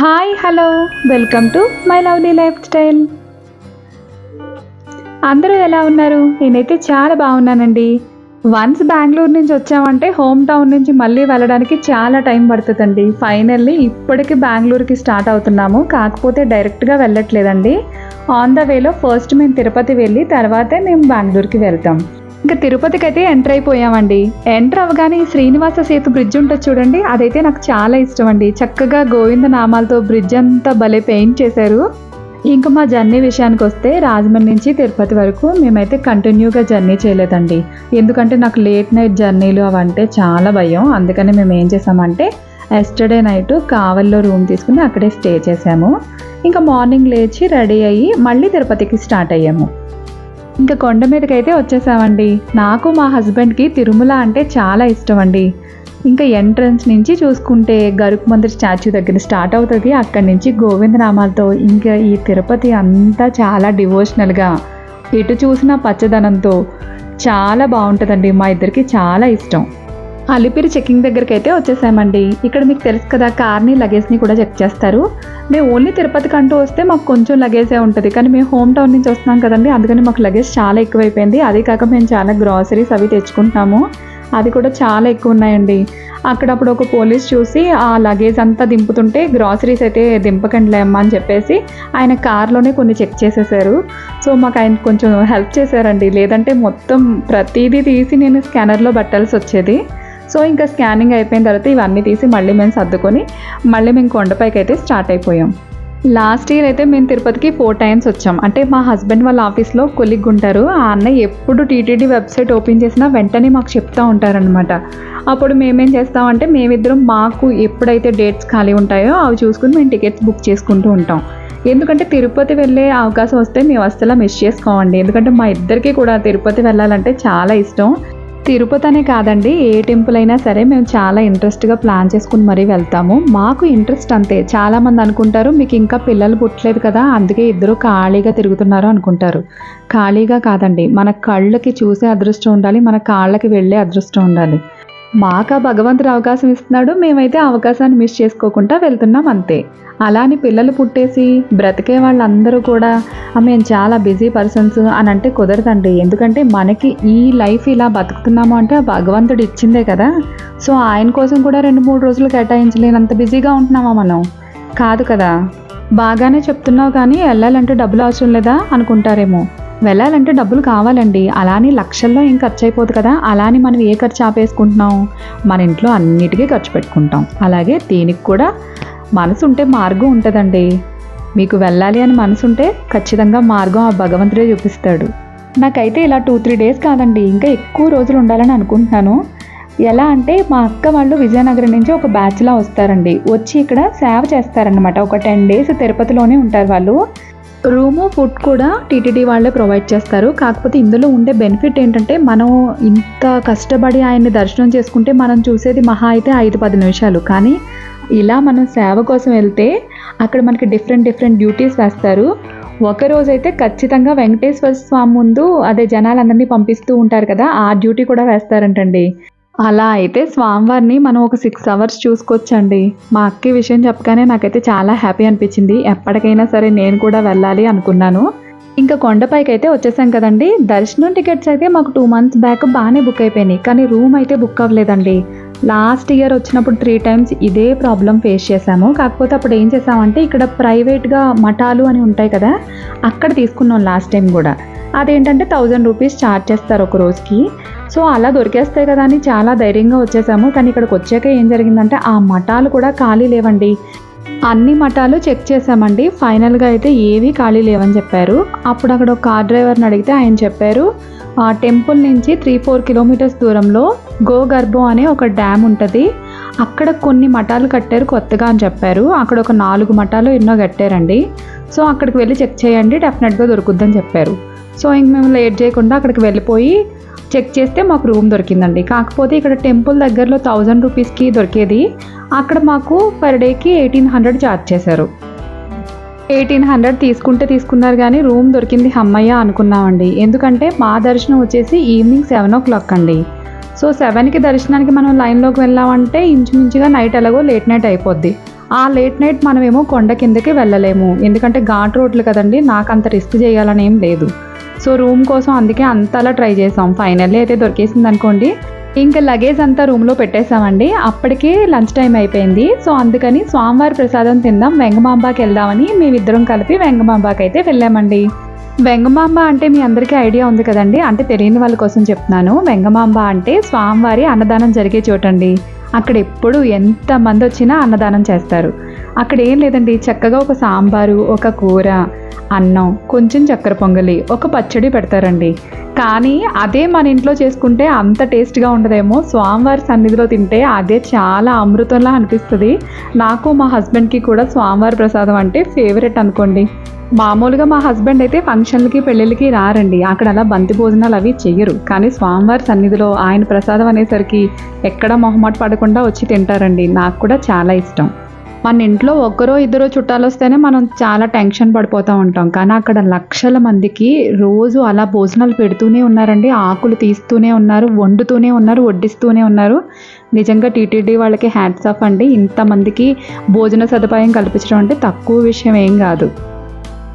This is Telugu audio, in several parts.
Hi hello. Welcome to my lovely lifestyle. అందరూ ఎలా ఉన్నారు? నేనైతే చాలా బాగున్నానండి. వన్స్ బెంగళూరు నుంచి వచ్చామంటే హోమ్ టౌన్ నుంచి మళ్ళీ వెళ్ళడానికి చాలా టైం పడుతుందండి. ఫైనల్లీ ఇప్పటికి బెంగళూరుకి స్టార్ట్ అవుతున్నాము. కాకపోతే డైరెక్ట్గా వెళ్ళట్లేదండి. ఆన్ ద వేలో ఫస్ట్ మేము తిరుపతి వెళ్ళి తర్వాతే మేము బెంగళూరుకి వెళ్తాం. ఇంకా తిరుపతికి అయితే ఎంటర్ అయిపోయామండి. ఎంటర్ అవ్వగానే శ్రీనివాస సేతు బ్రిడ్జ్ ఉంటుంది చూడండి. అదైతే నాకు చాలా ఇష్టం అండి చక్కగా గోవింద నామాలతో బ్రిడ్జ్ అంతా భలే పెయింట్ చేశారు. ఇంకా మా జర్నీ విషయానికి వస్తే రాజమండ్రి నుంచి తిరుపతి వరకు మేమైతే కంటిన్యూగా జర్నీ చేయలేదండి. ఎందుకంటే నాకు లేట్ నైట్ జర్నీలు అవంటే చాలా భయం. అందుకని మేము ఏం చేసామంటే ఎస్టర్డే నైట్ కావల్లో రూమ్ తీసుకుని అక్కడే స్టే చేసాము ఇంకా మార్నింగ్ లేచి రెడీ అయ్యి మళ్ళీ తిరుపతికి స్టార్ట్ అయ్యాము. ఇంకా కొండ మీదకి అయితే వచ్చేసామండి. నాకు మా హస్బెండ్కి తిరుమల అంటే చాలా ఇష్టం అండి ఇంకా ఎంట్రన్స్ నుంచి చూసుకుంటే గరుకు మందిర్ స్టాచ్యూ దగ్గర స్టార్ట్ అవుతుంది. అక్కడి నుంచి గోవిందనామాలతో ఇంకా ఈ తిరుపతి అంతా చాలా డివోషనల్గా ఎటు చూసినా పచ్చదనంతో చాలా బాగుంటుందండి. మా ఇద్దరికి చాలా ఇష్టం. అలిపిరి చెకింగ్ దగ్గరికి అయితే వచ్చేసామండి. ఇక్కడ మీకు తెలుసు కదా కార్ని లగేజ్ని కూడా చెక్ చేస్తారు. మేము ఓన్లీ తిరుపతికి అంటూ వస్తే మాకు కొంచెం లగేజే ఉంటుంది. కానీ మేము హోమ్ టౌన్ నుంచి వస్తున్నాం కదండి అందుకని మాకు లగేజ్ చాలా ఎక్కువైపోయింది. అదే కాక మేము చాలా గ్రాసరీస్ అవి తెచ్చుకుంటున్నాము. అది కూడా చాలా ఎక్కువ ఉన్నాయండి. అక్కడప్పుడు ఒక పోలీస్ చూసి ఆ లగేజ్ అంతా దింపుతుంటే గ్రాసరీస్ అయితే దింపకండి లేమ్మా అని చెప్పేసి ఆయన కార్లోనే కొన్ని చెక్ చేసేసారు. సో మాకు ఆయన కొంచెం హెల్ప్ చేశారండి. లేదంటే మొత్తం ప్రతిదీ తీసి నేను స్కానర్లో పెట్టాల్సి వచ్చేది. సో ఇంకా స్కానింగ్ అయిపోయిన తర్వాత ఇవన్నీ తీసి మళ్ళీ మేము సర్దుకొని మళ్ళీ మేము కొండపైకి అయితే స్టార్ట్ అయిపోయాం. లాస్ట్ ఇయర్ అయితే మేము తిరుపతికి ఫోర్ టైమ్స్ వచ్చాం. అంటే మా హస్బెండ్ వాళ్ళ ఆఫీస్లో కొలిగ్ ఉంటారు. ఆ అన్నయ్య ఎప్పుడు టీటీడీ వెబ్సైట్ ఓపెన్ చేసినా వెంటనే మాకు చెప్తూ ఉంటారనమాట అప్పుడు మేమేం చేస్తామంటే మేమిద్దరం మాకు ఎప్పుడైతే డేట్స్ ఖాళీ ఉంటాయో అవి చూసుకుని మేము టికెట్స్ బుక్ చేసుకుంటూ ఉంటాం. ఎందుకంటే తిరుపతి వెళ్ళే అవకాశం వస్తే మేము అసలు మిస్ చేసుకోమండి. ఎందుకంటే మా ఇద్దరికి కూడా తిరుపతి వెళ్ళాలంటే చాలా ఇష్టం. తిరుపతి అనే కాదండి ఏ టెంపుల్ అయినా సరే మేము చాలా ఇంట్రెస్ట్గా ప్లాన్ చేసుకుని మరీ వెళ్తాము. మాకు ఇంట్రెస్ట్ అంతే. చాలామంది అనుకుంటారు మీకు ఇంకా పిల్లలు పుట్టలేదు కదా అందుకే ఇద్దరు ఖాళీగా తిరుగుతున్నారు అనుకుంటారు. ఖాళీగా కాదండి మన కళ్ళకి చూసే అదృష్టం ఉండాలి మన కాళ్ళకి వెళ్ళే అదృష్టం ఉండాలి. మాకు ఆ భగవంతుడు అవకాశం ఇస్తున్నాడు మేమైతే అవకాశాన్ని మిస్ చేసుకోకుండా వెళ్తున్నాం అంతే. అలా అని పిల్లలు పుట్టేసి బ్రతికే వాళ్ళందరూ కూడా మేము చాలా బిజీ పర్సన్స్ అని అంటే కుదరదండి. ఎందుకంటే మనకి ఈ లైఫ్ ఇలా బతుకుతున్నాము అంటే ఆ భగవంతుడు ఇచ్చిందే కదా. సో ఆయన కోసం కూడా రెండు మూడు రోజులు కేటాయించలేనంత బిజీగా ఉంటున్నామా మనం? కాదు కదా. బాగానే చెప్తున్నావు కానీ వెళ్ళాలంటే డబ్బులు అవసరం లేదా అనుకుంటారేమో. వెళ్ళాలంటే డబ్బులు కావాలండి. అలానే లక్షల్లో ఏం ఖర్చు అయిపోదు కదా. అలానే మనం ఏ ఖర్చు ఆపేసుకుంటున్నాం? మన ఇంట్లో అన్నిటికీ ఖర్చు పెట్టుకుంటాం. అలాగే దీనికి కూడా మనసు ఉంటే మార్గం ఉంటుందండి. మీకు వెళ్ళాలి అని మనసు ఉంటే ఖచ్చితంగా మార్గం ఆ భగవంతుడే చూపిస్తాడు. నాకైతే ఇలా టూ త్రీ డేస్ కాదండి. ఇంకా ఎక్కువ రోజులు ఉండాలని అనుకుంటున్నాను. ఎలా అంటే మా అక్క వాళ్ళు విజయనగరం నుంచి ఒక బ్యాచ్లా వస్తారండి. వచ్చి ఇక్కడ సేవ చేస్తారనమాట ఒక టెన్ డేస్ తిరుపతిలోనే ఉంటారు వాళ్ళు. రూము ఫుడ్ కూడా టీటీడీ వాళ్ళే ప్రొవైడ్ చేస్తారు. కాకపోతే ఇందులో ఉండే బెనిఫిట్ ఏంటంటే మనం ఇంత కష్టపడి ఆయన్ని దర్శనం చేసుకుంటే మనం చూసేది మహా అయితే ఐదు పది నిమిషాలు. కానీ ఇలా మనం సేవ కోసం వెళ్తే అక్కడ మనకి డిఫరెంట్ డిఫరెంట్ డ్యూటీస్ వేస్తారు. ఒక రోజైతే ఖచ్చితంగా వెంకటేశ్వర స్వామి ముందు అదే జనాలందరినీ పంపిస్తూ ఉంటారు కదా ఆ డ్యూటీ కూడా వేస్తారంటండి. అలా అయితే స్వామివారిని మనం ఒక సిక్స్ అవర్స్ చూసుకోవచ్చండి. మా అక్క విషయం చెప్పగానే నాకైతే చాలా హ్యాపీ అనిపించింది. ఎప్పటికైనా సరే నేను కూడా వెళ్ళాలి అనుకున్నాను. ఇంకా కొండపైకి అయితే వచ్చేసాం కదండి. దర్శనం టికెట్స్ అయితే మాకు టూ మంత్స్ బ్యాక్ బాగానే బుక్ అయిపోయినాయి. కానీ రూమ్ అయితే బుక్ అవ్వలేదండి. లాస్ట్ ఇయర్ వచ్చినప్పుడు త్రీ టైమ్స్ ఇదే ప్రాబ్లం ఫేస్ చేశాము. కాకపోతే అప్పుడు ఏం చేసామంటే ఇక్కడ ప్రైవేట్గా మఠాలు అని ఉంటాయి కదా అక్కడ తీసుకున్నాం లాస్ట్ టైం కూడా. అదేంటంటే థౌజండ్ రూపీస్ ఛార్జ్ చేస్తారు ఒక రోజుకి. సో అలా దొరికేస్తాయి కదా అని చాలా ధైర్యంగా వచ్చేసాము. కానీ ఇక్కడికి వచ్చాక ఏం జరిగిందంటే ఆ మఠాలు కూడా ఖాళీ లేవండి. అన్ని మఠాలు చెక్ చేసామండి. ఫైనల్గా అయితే ఏవి ఖాళీ లేవని చెప్పారు. అప్పుడు అక్కడ ఒక కార్ డ్రైవర్ని అడిగితే ఆయన చెప్పారు ఆ టెంపుల్ నుంచి త్రీ ఫోర్ కిలోమీటర్స్ దూరంలో గోగర్భం అనే ఒక డ్యామ్ ఉంటుంది. అక్కడ కొన్ని మఠాలు కట్టారు కొత్తగా అని చెప్పారు. అక్కడ ఒక నాలుగు మఠాలు ఎన్నో కట్టారండి. సో అక్కడికి వెళ్ళి చెక్ చేయండి డెఫినెట్గా దొరుకుద్దని చెప్పారు. సో ఇంక మేము లేట్ చేయకుండా అక్కడికి వెళ్ళిపోయి చెక్ చేస్తే మాకు రూమ్ దొరికిందండి. కాకపోతే ఇక్కడ టెంపుల్ దగ్గరలో థౌజండ్ రూపీస్కి దొరికేది. అక్కడ మాకు పర్ డేకి ఎయిటీన్ హండ్రెడ్ ఛార్జ్ చేశారు. ఎయిటీన్ హండ్రెడ్ తీసుకుంటే తీసుకున్నారు కానీ రూమ్ దొరికింది హమ్మయ్య అనుకున్నామండి. ఎందుకంటే మా దర్శనం వచ్చేసి ఈవినింగ్ సెవెన్ ఓ క్లాక్ అండి. సో సెవెన్కి దర్శనానికి మనం లైన్లోకి వెళ్ళామంటే ఇంచుమించుగా నైట్ ఎలాగో లేట్ నైట్ అయిపోద్ది. ఆ లేట్ నైట్ మనమేమో కొండ కిందకి వెళ్ళలేము. ఎందుకంటే ఘాట్ రోడ్లు కదండి నాకు అంత రిస్క్ చేయాలని ఏం లేదు. సో రూమ్ కోసం అందుకే అంతలా ట్రై చేసాం. ఫైనల్లీ అయితే దొరికేసింది అనుకోండి. ఇంకా లగేజ్ అంతా రూమ్లో పెట్టేసామండి. అప్పటికే లంచ్ టైం అయిపోయింది. సో అందుకని స్వామివారి ప్రసాదం తిందాం. వెంగమాంబాకి వెళ్దామని మేమిద్దరం కలిపి వెంగమాంబాకి అయితే వెళ్ళామండి. వెంగమాంబ అంటే మీ అందరికీ ఐడియా ఉంది కదండి. అంటే తెలియని వాళ్ళ కోసం చెప్తున్నాను. వెంగమాంబ అంటే స్వామివారి అన్నదానం జరిగే చోటండి. అక్కడ ఎప్పుడు ఎంతమంది వచ్చినా అన్నదానం చేస్తారు. అక్కడ ఏం లేదండి. చక్కగా ఒక సాంబారు ఒక కూర అన్నం కొంచెం చక్కెర పొంగలి ఒక పచ్చడి పెడతారండి. కానీ అదే మన ఇంట్లో చేసుకుంటే అంత టేస్ట్గా ఉండదేమో. స్వామివారి సన్నిధిలో తింటే అదే చాలా అమృతంలా అనిపిస్తుంది. నాకు మా హస్బెండ్కి కూడా స్వామివారి ప్రసాదం అంటే ఫేవరెట్ అనుకోండి. మామూలుగా మా హస్బెండ్ అయితే ఫంక్షన్లకి పెళ్ళిళ్ళకి రారండి. అక్కడ అలా బంతి భోజనాలు అవి చెయ్యరు. కానీ స్వామివారి సన్నిధిలో ఆయన ప్రసాదం అనేసరికి ఎక్కడ మొహమాట పడకుండా వచ్చి తింటారండి. నాకు కూడా చాలా ఇష్టం. మన ఇంట్లో ఒక్కరో ఇద్దరో చుట్టాలు వస్తేనే మనం చాలా టెన్షన్ పడిపోతూ ఉంటాం. కానీ అక్కడ లక్షల మందికి రోజు అలా భోజనాలు పెడుతూనే ఉన్నారండి. ఆకులు తీస్తూనే ఉన్నారు వండుతూనే ఉన్నారు వడ్డిస్తూనే ఉన్నారు. నిజంగా టీటీడీ వాళ్ళకి హ్యాట్స్ ఆఫ్ అండి. ఇంతమందికి భోజన సదుపాయం కల్పించడం అంటే తక్కువ విషయం ఏం కాదు.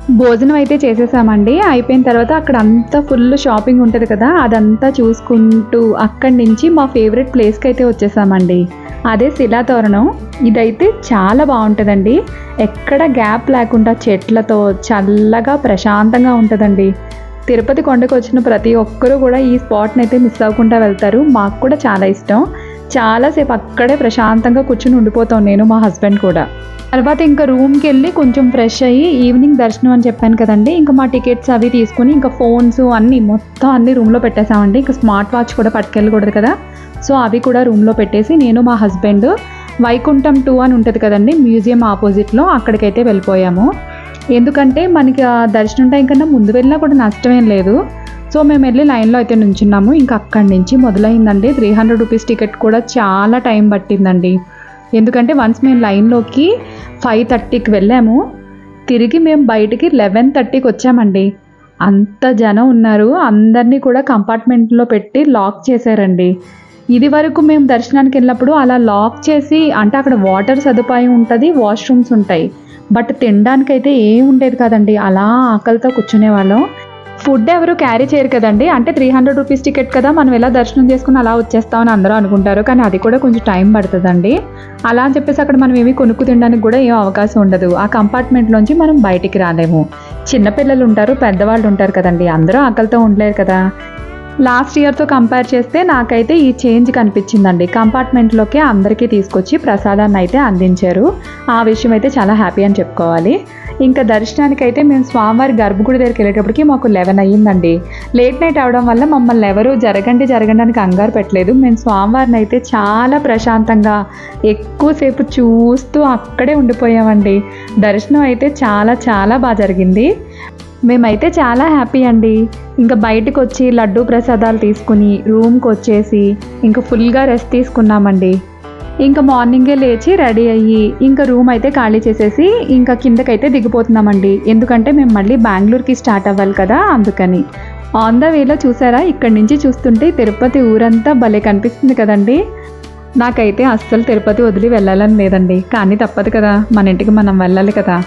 భోజనం అయితే చేసేసామండి. అయిపోయిన తర్వాత అక్కడ అంతా ఫుల్ షాపింగ్ ఉంటుంది కదా అదంతా చూసుకుంటూ అక్కడి నుంచి మా ఫేవరెట్ ప్లేస్కి అయితే వచ్చేసామండి. అదే శిలాతోరణం ఇదైతే చాలా బాగుంటుందండి. ఎక్కడ గ్యాప్ లేకుండా చెట్లతో చల్లగా ప్రశాంతంగా ఉంటుందండి. తిరుపతి కొండకు వచ్చిన ప్రతి ఒక్కరూ కూడా ఈ స్పాట్ని అయితే మిస్ అవ్వకుండా వెళ్తారు. మాకు కూడా చాలా ఇష్టం. చాలాసేపు అక్కడే ప్రశాంతంగా కూర్చుని ఉండిపోతాం నేను మా హస్బెండ్ కూడా. తర్వాత ఇంకా రూమ్కి వెళ్ళి కొంచెం ఫ్రెష్ అయ్యి ఈవినింగ్ దర్శనం అని చెప్పాను కదండి ఇంకా మా టికెట్స్ అవి తీసుకుని ఇంకా ఫోన్స్ అన్నీ మొత్తం అన్ని రూమ్లో పెట్టేసామండి. ఇంకా స్మార్ట్ వాచ్ కూడా పట్టుకెళ్ళకూడదు కదా. సో అవి కూడా రూమ్లో పెట్టేసి నేను మా హస్బెండ్ వైకుంఠం టూ అని ఉంటుంది కదండి మ్యూజియం ఆపోజిట్లో అక్కడికైతే వెళ్ళిపోయాము. ఎందుకంటే మనకి ఆ దర్శనం టైం కన్నా ముందు వెళ్ళినా కూడా నష్టమేం లేదు. సో మేము వెళ్ళి లైన్లో అయితే నుంచున్నాము. ఇంకా అక్కడి నుంచి మొదలైందండి. త్రీ హండ్రెడ్ రూపీస్ టికెట్ కూడా చాలా టైం పట్టిందండి. ఎందుకంటే వన్స్ మేము లైన్లోకి ఫైవ్ థర్టీకి వెళ్ళాము తిరిగి మేము బయటికి లెవెన్ థర్టీకి వచ్చామండి. అంత జనం ఉన్నారు. అందరినీ కూడా కంపార్ట్మెంట్లో పెట్టి లాక్ చేశారండి. ఇది వరకు మేము దర్శనానికి వెళ్ళినప్పుడు అలా లాక్ చేసి అంటే అక్కడ వాటర్ సదుపాయం ఉంటుంది వాష్రూమ్స్ ఉంటాయి. బట్ తినడానికైతే ఏం ఉండేది కదండి. అలా ఆకలితో కూర్చునే వాళ్ళం ఫుడ్ ఎవరు క్యారీ చేయరు కదండి. అంటే త్రీ హండ్రెడ్ రూపీస్ టికెట్ కదా మనం ఎలా దర్శనం చేసుకుని అలా వచ్చేస్తామని అందరూ అనుకుంటారు. కానీ అది కూడా కొంచెం టైం పడుతుందండి. అలా అని చెప్పేసి అక్కడ మనం ఏమి కొనుక్కు తినడానికి కూడా ఏం అవకాశం ఉండదు. ఆ కంపార్ట్మెంట్లోంచి మనం బయటికి రాలేము. చిన్నపిల్లలు ఉంటారు పెద్దవాళ్ళు ఉంటారు కదండి. అందరూ ఆకలితో ఉండలేరు కదా. లాస్ట్ ఇయర్తో కంపేర్ చేస్తే నాకైతే ఈ చేంజ్ కనిపించిందండి. కంపార్ట్మెంట్లోకి అందరికీ తీసుకొచ్చి ప్రసాదాన్ని అయితే అందించారు. ఆ విషయం అయితే చాలా హ్యాపీ అని చెప్పుకోవాలి. ఇంకా దర్శనానికి అయితే మేము స్వామివారి గర్భగుడి దగ్గరికి వెళ్ళేటప్పటికి మాకు లెవెన్ అయ్యిందండి. లేట్ నైట్ అవడం వల్ల మమ్మల్ని ఎవరు జరగండి జరగడానికి కంగారు పెట్టలేదు. మేము స్వామివారిని అయితే చాలా ప్రశాంతంగా ఎక్కువసేపు చూస్తూ అక్కడే ఉండిపోయామండి. దర్శనం అయితే చాలా చాలా బాగా జరిగింది. మేమైతే చాలా హ్యాపీ అండి. ఇంకా బయటకు వచ్చి లడ్డూ ప్రసాదాలు తీసుకుని రూమ్కి వచ్చేసి ఇంకా ఫుల్గా రెస్ట్ తీసుకున్నామండి. ఇంకా మార్నింగే లేచి రెడీ అయ్యి ఇంకా రూమ్ అయితే ఖాళీ చేసేసి ఇంకా కిందకైతే దిగిపోతున్నామండి. ఎందుకంటే మేము మళ్ళీ బెంగళూరుకి స్టార్ట్ అవ్వాలి కదా అందుకని. ఆన్ ద వేలో చూసారా? ఇక్కడి నుంచి చూస్తుంటే తిరుపతి ఊరంతా భలే కనిపిస్తుంది కదండి. నాకైతే అస్సలు తిరుపతి వదిలి వెళ్ళాలని లేదండి. కానీ తప్పదు కదా మన ఇంటికి మనం వెళ్ళాలి కదా.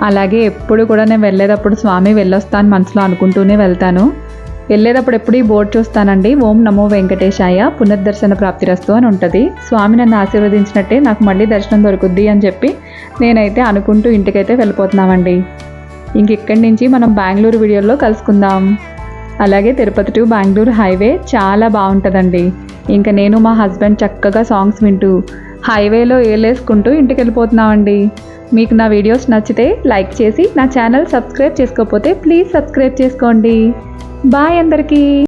అలాగే ఎప్పుడు కూడా నేను వెళ్ళేటప్పుడు స్వామి వెళ్ళొస్తాను మనసులో అనుకుంటూనే వెళ్తాను. వెళ్ళేటప్పుడు ఎప్పుడు ఈ బోర్డు చూస్తానండి. ఓం నమో వెంకటేశాయ పునర్దర్శన ప్రాప్తిరస్తు అని ఉంటుంది. స్వామి నన్ను ఆశీర్వదించినట్టే నాకు మళ్ళీ దర్శనం దొరుకుద్ది అని చెప్పి నేనైతే అనుకుంటూ ఇంటికైతే వెళ్ళిపోతున్నామండి. ఇంక ఇక్కడి నుంచి మనం బెంగళూరు వీడియోలో కలుసుకుందాం. అలాగే తిరుపతి టు బెంగళూరు హైవే చాలా బాగుంటుందండి. ఇంకా నేను మా హస్బెండ్ చక్కగా సాంగ్స్ వింటూ హైవేలో ఏలేసుకుంటూ ఇంటికి వెళ్ళిపోతున్నామండి మీకు నా వీడియోస్ నచ్చితే లైక్ చేసి నా ఛానల్ సబ్స్క్రైబ్ చేసుకోకపోతే ప్లీజ్ సబ్స్క్రైబ్ చేసుకోండి. బాయ్ అందరికీ.